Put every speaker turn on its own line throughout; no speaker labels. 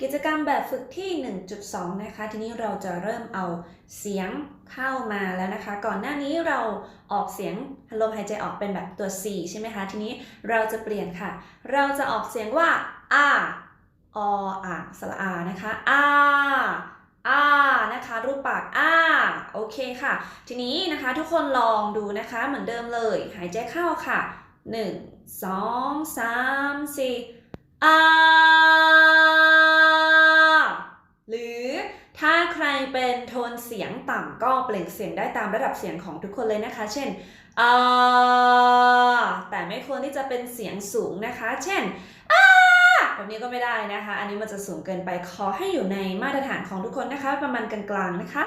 กิจกรรมแบบฝึกที่ 1.2 นะคะ ทีนี้เราจะเริ่มเอาเสียงเข้ามาแล้วนะคะ ก่อนหน้านี้เราออกเสียงลมหายใจออกเป็นแบบตัว C ใช่ไหมคะ ทีนี้เราจะเปลี่ยนค่ะ เราจะออกเสียงว่า a ออ่าสระอานะคะ a อานะคะ รูปปากอาโอเคค่ะ ทีนี้นะคะทุกคนลองดูนะคะเหมือนเดิมเลย หายใจเข้าค่ะ 1 2 3 4อาหรือ ถ้าใครเป็นโทนเสียงต่ำก็เปล่งเสียงได้ตามระดับเสียงของทุกคนเลยนะคะ เช่นอาแต่ไม่ควรที่จะเป็นเสียงสูงนะคะ เช่นอาแบบนี้ก็ไม่ได้นะคะ อันนี้มันจะสูงเกินไปขอให้อยู่ในมาตรฐานของทุกคนนะคะ ประมาณกลางๆนะคะ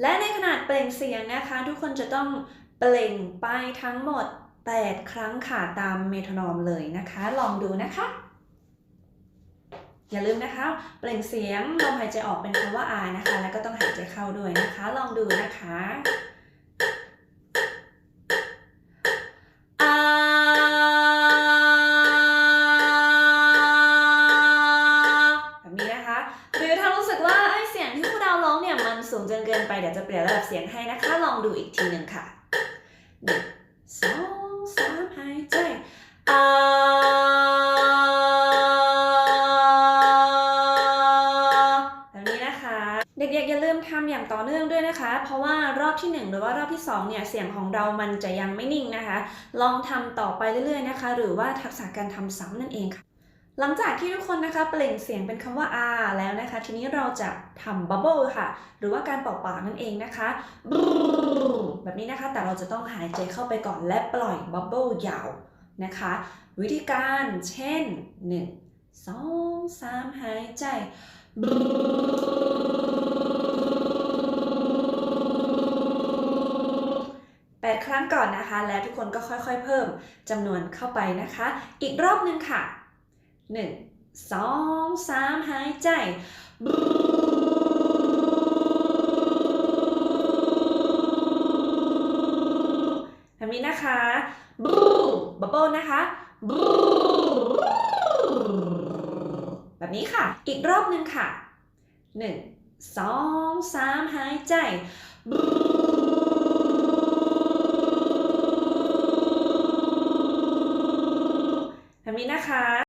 และในขนาดเปล่งเสียงนะคะ ทุกคนจะต้องเปล่งไปทั้งหมด 8 ครั้งค่ะตามเมโทรนอมเลยนะคะ ลองดูนะคะ อย่าลืมนะคะ เปล่งเสียงลมหายใจออกเป็นคำว่า I นะคะ แล้วก็ต้องหายใจเข้าด้วยนะคะ ลองดูนะคะอาแบบนี้นะคะ หรือถ้ารู้สึกว่าเอ้ยเสียงที่ครูดาร้องเนี่ย มันสูงจนเกินไป เดี๋ยวจะเปลี่ยนระดับเสียงให้นะคะ ลองดูอีกทีหนึ่งค่ะ เด็กๆอย่าลืมทำอย่างต่อเนื่องด้วยนะคะ เพราะว่ารอบที่ 1 หรือว่ารอบที่2เนี่ยเสียงของเรามันจะยังไม่นิ่งนะคะ ลองทำต่อไปเรื่อยๆนะคะ หรือว่าทักษะการทำซ้ำนั่นเองค่ะ หลังจากที่ทุกคนนะคะเปล่งเสียงเป็นคำว่า R แล้วนะคะ ทีนี้เราจะทำ bubble ค่ะ หรือว่าการเป่าปากนั่นเองนะคะแบบนี้นะคะแต่เราจะต้องหายใจเข้าไปก่อนและปล่อย bubble ยาวนะคะ วิธีการเช่น 1 2 3 หายใจ แปด ครั้งก่อนนะคะ แล้วทุกคนก็ค่อยๆ เพิ่มจำนวนเข้าไปนะคะ อีกรอบหนึ่งค่ะหนึ่งสองสามหายใจแบบนี้นะคะบูบับเบิลนะคะแบบนี้ค่ะ อีกรอบหนึ่งค่ะหนึ่งสองสามหายใจ แบบนี้นะคะ